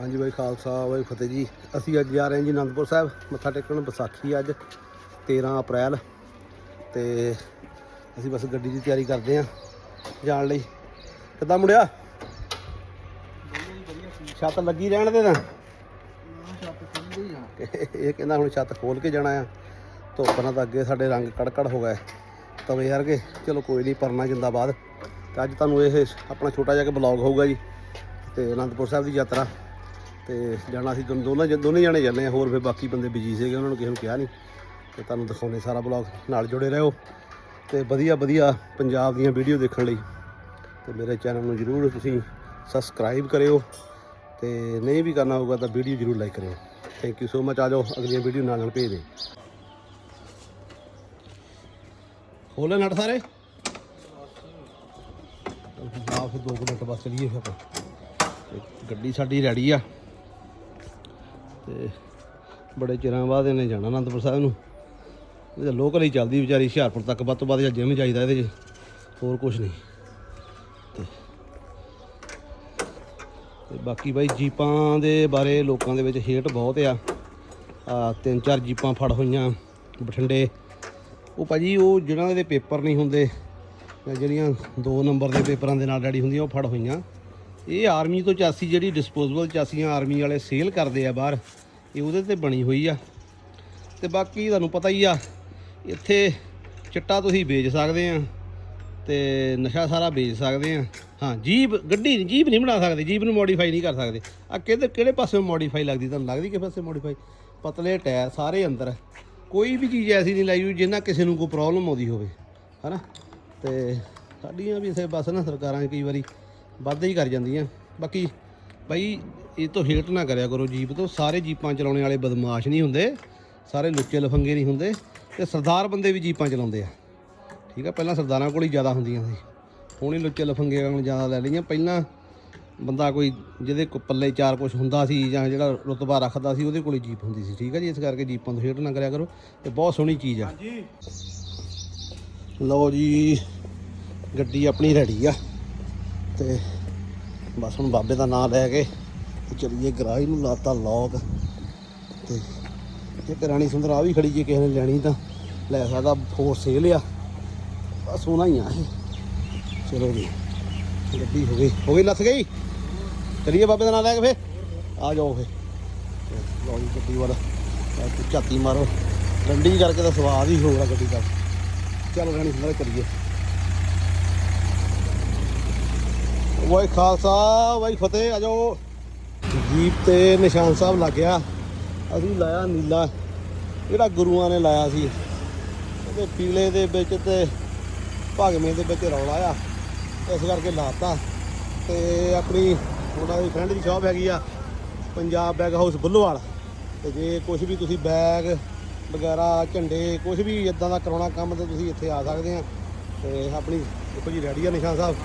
ਹਾਂਜੀ ਬਾਈ ਖਾਲਸਾ ਬਾਈ ਫਤਿਹ ਜੀ। ਅਸੀਂ ਅੱਜ ਜਾ ਰਹੇ ਹਾਂ ਜੀ ਅਨੰਦਪੁਰ ਸਾਹਿਬ। ਮੱਥਾ ਟੇਕਣ ਵਿਸਾਖੀ ਅੱਜ 13 ਅਪ੍ਰੈਲ। ਤੇ ਅਸੀਂ ਬਸ ਗੱਡੀ ਦੀ ਤਿਆਰੀ ਕਰਦੇ ਹਾਂ ਜਾਣ ਲਈ। ਕਿੱਦਾਂ ਮੁੜਿਆ ਛੱਤ ਲੱਗੀ ਰਹਿਣ ਦੇ ਨਾ ਇਹ ਕਹਿੰਦਾ ਹੁਣ ਛੱਤ ਖੋਲ ਕੇ ਜਾਣਾ ਆ। ਧੁੱਪ ਨਾਲ ਤਾਂ ਅੱਗੇ ਸਾਡੇ ਰੰਗ ਕੜਕੜ ਹੋ ਗਏ। ਤਵੇ ਵਰਗੇ। ਚਲੋ ਕੋਈ ਨਹੀਂ, ਪਰਨਾ ਜਿੰਦਾਬਾਦ। ਤੇ ਅੱਜ ਤੁਹਾਨੂੰ ਇਹ ਆਪਣਾ ਛੋਟਾ ਜਿਹਾ ਬਲੌਗ ਹੋਊਗਾ ਜੀ। ਤੇ ਅਨੰਦਪੁਰ ਸਾਹਿਬ ਦੀ ਯਾਤਰਾ। ਤੇ ਜਾਣਾ ਅਸੀਂ ਸੀ ਦੋਨੋਂ ਦੋਨੇ ਜਾਣੇ ਜਾਂਦੇ ਆ ਹੋਰ ਫਿਰ ਬਾਕੀ ਬੰਦੇ ਬਿਜ਼ੀ ਸੀਗੇ, ਉਹਨਾਂ ਨੂੰ ਕਿਸੇ ਨੂੰ ਕਿਹਾ ਨਹੀਂ ਤੇ ਤੁਹਾਨੂੰ ਦਿਖਾਉਣੇ ਸਾਰਾ ਬਲੌਗ ਨਾਲ ਜੁੜੇ ਰਹੋ। ਤੇ ਵਧੀਆ ਵਧੀਆ ਪੰਜਾਬ ਦੀਆਂ ਵੀਡੀਓ ਦੇਖਣ ਲਈ। ਤੇ ਮੇਰੇ ਚੈਨਲ ਨੂੰ ਜਰੂਰ ਤੁਸੀਂ ਸਬਸਕ੍ਰਾਈਬ ਕਰਿਓ। ਤੇ ਨਹੀਂ ਵੀ ਕਰਨਾ ਹੋਊਗਾ ਤਾਂ ਵੀਡੀਓ ਜਰੂਰ ਲਾਈਕ ਕਰਿਓ। ਥੈਂਕ ਯੂ ਸੋ ਮਚ ਆ ਜਾਓ, ਅਗਲੀਆਂ ਵੀਡੀਓ ਨਾਲ ਨਾਲ ਭੇਜ ਦੇ ਖੋਲੇ ਨਟ ਸਾਰੇ? ਆ ਫਿਰ 2 ਮਿੰਟ ਬਸ ਚਲੀਏ ਫਿਰ ਆਪਾਂ। ਤੇ ਗੱਡੀ ਸਾਡੀ ਰੈਡੀ ਆ। ਤੇ ਬੜੇ ਚਿਰਾਂ ਬਾਅਦ ਇਹਨੇ ਜਾਣਾ ਅਨੰਦਪੁਰ ਸਾਹਿਬ ਨੂੰ। ਇਹ ਲੋਕਲ ਹੀ ਚੱਲਦੀ ਵਿਚਾਰੀ, ਹੁਸ਼ਿਆਰਪੁਰ ਤੱਕ ਵੱਧ ਤੋਂ ਵੱਧ ਜਾਂ ਜਿਮ ਚਾਹੀਦਾ ਇਹਦੇ 'ਚ, ਹੋਰ ਕੁਝ ਨਹੀਂ। ਤੇ ਤੇ ਬਾਕੀ ਬਾਈ ਜੀਪਾਂ ਦੇ ਬਾਰੇ ਲੋਕਾਂ ਦੇ ਵਿੱਚ ਹੇਟ ਬਹੁਤ ਆ। ਆ ਤਿੰਨ ਚਾਰ ਜੀਪਾਂ ਫੜ ਹੋਈਆਂ ਬਠਿੰਡੇ। ਉਹ ਭਾਜੀ ਉਹ ਜਿਹਨਾਂ ਦੇ ਪੇਪਰ ਨਹੀਂ ਹੁੰਦੇ ਜਾਂ ਜਿਹੜੀਆਂ 2 ਨੰਬਰ ਦੇ ਪੇਪਰਾਂ ਦੇ ਨਾਲ ਡੈਡੀ ਹੁੰਦੀਆਂ, ਉਹ ਫੜ ਹੋਈਆਂ। ਇਹ ਆਰਮੀ ਤੋਂ ਚਾਸੀ ਜਿਹੜੀ ਡਿਸਪੋਜ਼ੇਬਲ ਚਾਸੀਆਂ ਆਰਮੀ ਵਾਲੇ ਸੇਲ ਕਰਦੇ ਆ ਬਾਹਰ, ਇਹ ਉਹਦੇ ਤੇ ਬਣੀ ਹੋਈ ਆ। ਤੇ ਬਾਕੀ ਤੁਹਾਨੂੰ ਪਤਾ ਹੀ ਆ, ਇੱਥੇ ਚਿੱਟਾ ਤੁਸੀਂ ਵੇਚ ਸਕਦੇ ਆ ਤੇ ਨਸ਼ਾ ਸਾਰਾ ਵੇਚ ਸਕਦੇ ਆ। ਹਾਂ, ਜੀਪ, ਗੱਡੀ ਜੀਪ ਨਹੀਂ ਬਣਾ ਸਕਦੇ, ਜੀਪ ਨੂੰ ਮੋਡੀਫਾਈ ਨਹੀਂ ਕਰ ਸਕਦੇ। ਆ ਕਿਹਦੇ, ਕਿਹੜੇ ਪਾਸੇ ਮੋਡੀਫਾਈ ਲੱਗਦੀ, ਤੁਹਾਨੂੰ ਲੱਗਦੀ ਕਿ ਪਾਸੇ ਮੋਡੀਫਾਈ ਪਤਲੇ ਟਾਇਰ ਸਾਰੇ ਅੰਦਰ। ਕੋਈ ਵੀ ਚੀਜ਼ ਐਸੀ ਨਹੀਂ ਲਾਈ ਹੋਈ ਜਿੰਨਾ ਕਿਸੇ ਨੂੰ ਕੋਈ ਪ੍ਰੋਬਲਮ ਆਉਂਦੀ ਹੋਵੇ। ਹਨਾ? ਤੇ ਸਾਡੀਆਂ ਵੀ ਇਸੇ ਬਸ ਨਾ ਸਰਕਾਰਾਂ ਕਈ ਵਾਰੀ ਵੱਧ ਹੀ ਕਰ ਜਾਂਦੀਆਂ। ਬਾਕੀ ਭਾਈ ਇਹ ਤੋਂ ਹੇਟ ਨਾ ਕਰਿਆ ਕਰੋ ਜੀਪ ਤੋਂ। ਸਾਰੇ ਜੀਪਾਂ ਚਲਾਉਣੇ ਵਾਲੇ ਬਦਮਾਸ਼ ਨਹੀਂ ਹੁੰਦੇ। ਸਾਰੇ ਲੁੱਚੇ ਲਫੰਗੇ ਨਹੀਂ ਹੁੰਦੇ ਤੇ ਸਰਦਾਰ ਬੰਦੇ ਵੀ ਜੀਪਾਂ ਚਲਾਉਂਦੇ ਆ। ਠੀਕ ਆ ਪਹਿਲਾਂ ਸਰਦਾਰਾਂ ਕੋਲ ਹੀ ਜ਼ਿਆਦਾ ਹੁੰਦੀਆਂ ਸੀ। ਹੁਣ ਹੀ ਲੁੱਚੇ ਲਫੰਗੇ ਕੋਲ ਜ਼ਿਆਦਾ ਲੈ ਲਈਆਂ। ਪਹਿਲਾਂ ਬੰਦਾ ਕੋਈ ਜਿਹਦੇ ਕੋ ਪੱਲੇ ਚਾਰ ਕੁਛ ਹੁੰਦਾ ਸੀ ਜਾਂ ਜਿਹੜਾ ਰੁਤਬਾ ਰੱਖਦਾ ਸੀ ਉਹਦੇ ਕੋਲ ਹੀ ਜੀਪ ਹੁੰਦੀ ਸੀ। ਠੀਕ ਆ ਜੀ ਇਸ ਕਰਕੇ ਜੀਪਾਂ ਤੋਂ ਹੇਟ ਨਾ ਕਰਿਆ ਕਰੋ। ਤੇ ਬਹੁਤ ਸੋਹਣੀ ਚੀਜ਼ ਆ। ਲਓ ਜੀ ਗੱਡੀ ਆਪਣੀ ਰੈਡੀ ਆ। ਤੇ ਬਸ ਹੁਣ ਬਾਬੇ ਦਾ ਨਾਮ ਲੈ ਕੇ ਤੇ ਚਲੀਏ ਗਰਾਜ ਨੂੰ ਲਾਤਾ ਲੋਕ। ਤੇ ਇੱਕ ਰਾਣੀ ਸੁੰਦਰ ਆ ਵੀ ਖੜੀ ਜੇ ਕਿਸੇ ਨੇ ਲੈਣੀ ਤਾਂ ਲੈ ਸਕਦਾ ਫੋਰ ਸੇਲ ਆ। ਬਸ ਸੋਨਾ ਹੀ ਆ ਇਹ। ਚਲੋ ਜੀ, ਗੱਡੀ ਹੋ ਗਈ। ਹੋ ਗਈ ਲੱਥ ਗਈ? ਚਲੀਏ ਬਾਬੇ ਦਾ ਨਾਮ ਲੈ ਕੇ ਫੇ ਆ ਜਾਓ ਫੇ ਲਓ ਜੀ, ਗੱਡੀ ਵਾਲਾ। ਝਾਤੀ ਮਾਰੋ। ਡੰਡੀ ਕਰਕੇ ਤਾਂ ਸਵਾਦ ਹੀ ਹੋਰ ਆ ਗੱਡੀ ਦਾ। ਚੱਲ ਰਾਣੀ ਸੁੰਦਰ ਕਰੀਏ ਵਾਹਿ ਖਾਲਸਾ, ਵਾਹਿ ਫਤਿਹ, ਆ ਜਾਓ। ਜੀਪ ਤੇ ਨਿਸ਼ਾਨ ਸਾਹਿਬ ਲੱਗ ਗਿਆ। ਅਸੀਂ ਲਾਇਆ ਨੀਲਾ। ਜਿਹੜਾ ਗੁਰੂਆਂ ਨੇ ਲਾਇਆ ਸੀ। ਉਹਦੇ ਪੀਲੇ ਦੇ ਵਿੱਚ ਤੇ ਭਗਵੇਂ ਦੇ ਵਿੱਚ ਰੌਲਾ ਆ। ਇਸ ਕਰਕੇ ਲਾਤਾ। ਤੇ ਆਪਣੀ ਉਹਨਾਂ ਦੀ ਫਰੈਂਡ ਦੀ ਸ਼ਾਪ ਹੈਗੀ ਆ, ਪੰਜਾਬ ਬੈਗ ਹਾਊਸ ਬੁੱਲੋਵਾਲ ਤੇ ਜੇ ਕੁਝ ਵੀ ਤੁਸੀਂ ਬੈਗ ਵਗੈਰਾ, ਝੰਡੇ ਕੁਝ ਵੀ ਇਦਾਂ ਦਾ ਕਰਾਉਣਾ ਕੰਮ ਤੇ ਤੁਸੀਂ ਇੱਥੇ ਆ ਸਕਦੇ ਆ। ਤੇ ਆਪਣੀ ਦੇਖੋ ਜੀ ਰੈਡੀ ਆ ਨਿਸ਼ਾਨ ਸਾਹਿਬ।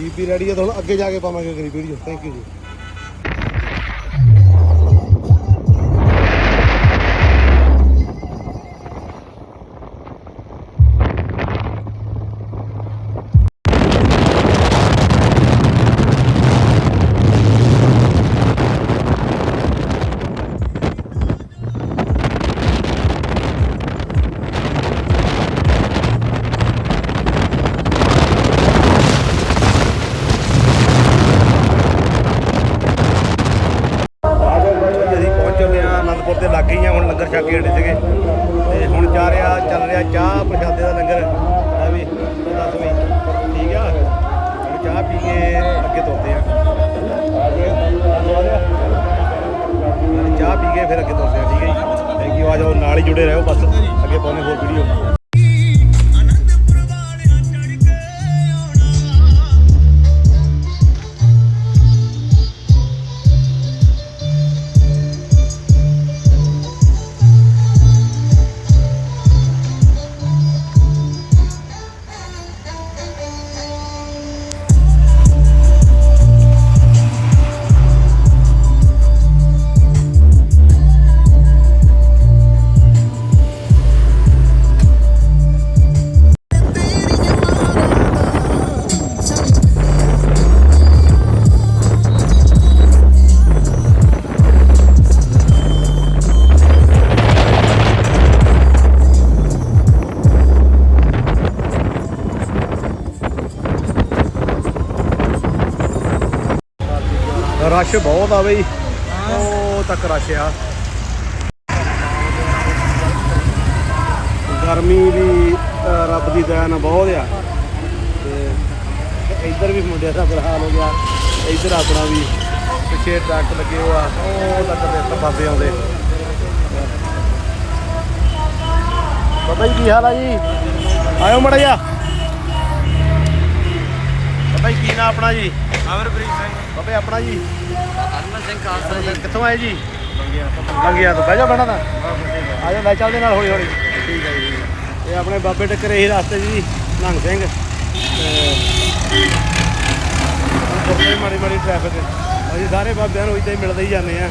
ਜੀਪ ਵੀ ਰੈਡੀ ਆ ਤੁਹਾਨੂੰ ਅੱਗੇ ਜਾ ਕੇ ਪਾਵਾਂਗੇ ਅਗਲੀ ਵੀਡੀਓ ਥੈਂਕ ਯੂ ਜੀ। ਗਈਆਂ ਹੁਣ ਲੰਗਰ ਛਕ ਕੇ ਹਟੇ ਸੀਗੇ। ਤੇ ਹੁਣ ਜਾ ਰਿਹਾ, ਚੱਲ ਰਿਹਾ ਚਾਹ ਪ੍ਰਸ਼ਾਦੇ ਦਾ ਲੰਗਰ। ਆ ਵੀ ਦੱਸ ਵੀ, ਠੀਕ ਆ? ਹੁਣ ਚਾਹ ਪੀ ਕੇ ਅੱਗੇ ਤੁਰਦੇ ਆ। ਚਾਹ ਪੀ ਕੇ ਫਿਰ ਅੱਗੇ ਤੁਰਦੇ ਆ, ਠੀਕ ਹੈ ਜੀ? ਥੈਂਕ ਯੂ, ਆ ਜਾਓ, ਨਾਲ ਹੀ ਜੁੜੇ ਰਹੋ ਬਸ। ਅੱਗੇ ਪਾਉਣੇ ਹੋਰ ਵੀਡੀਓ ਰਸ਼ ਬਹੁਤ ਆ ਬਈ। ਉਹ ਤੱਕ ਰਸ਼ ਆ। ਗਰਮੀ ਵੀ ਰੱਬ ਦੀ ਦਇਆ ਨਾਲ ਬਹੁਤ ਆ। ਤੇ ਇੱਧਰ ਵੀ ਮੁੰਡਿਆਂ ਦਾ ਬੁਰਾ ਹਾਲ ਹੋ ਗਿਆ। ਇੱਧਰ ਆਪਣਾ ਵੀ ਪਿੱਛੇ ਟਰੱਕ ਲੱਗੇ ਹੋ ਆ। ਉਹ ਤੱਕ ਦੇ ਬਾਬੇ ਆਉਂਦੇ ਬਾਬਾ ਜੀ ਕੀ ਹਾਲ ਆ ਜੀ? ਆਇਓ ਮੜਾ ਜਾ ਜੀ ਕੀ ਨਾਂ ਆਪਣਾ ਜੀ? ਅਮਰਪ੍ਰੀਤ ਸਿੰਘ। ਬਾਬੇ ਆਪਣਾ ਜੀ? ਹਰਮਨ ਸਿੰਘ ਖਾਲਸਾ ਜੀ। ਕਿੱਥੋਂ ਆਏ ਜੀ? ਲੰਗਿਆ ਤੋਂ। ਬਹਿ ਜਾ ਬਣਾ ਤਾਂ। ਆ ਜਾ ਲੈ ਚੱਲਦੇ ਨਾਲ ਹੌਲੀ ਹੌਲੀ। ਠੀਕ ਹੈ ਜੀ ਇਹ ਆਪਣੇ ਬਾਬੇ ਟੱਕਰੇ ਹੀ ਰਸਤੇ ਜੀ ਨੰਗ ਸਿੰਘ। ਤੇ ਮਾੜੀ ਮਾੜੀ ਟ੍ਰੈਫਿਕ ਅਸੀਂ ਸਾਰੇ ਬਾਬਿਆਂ ਨੂੰ ਇੱਦਾਂ ਹੀ ਮਿਲਦੇ ਹੀ ਜਾਂਦੇ ਆ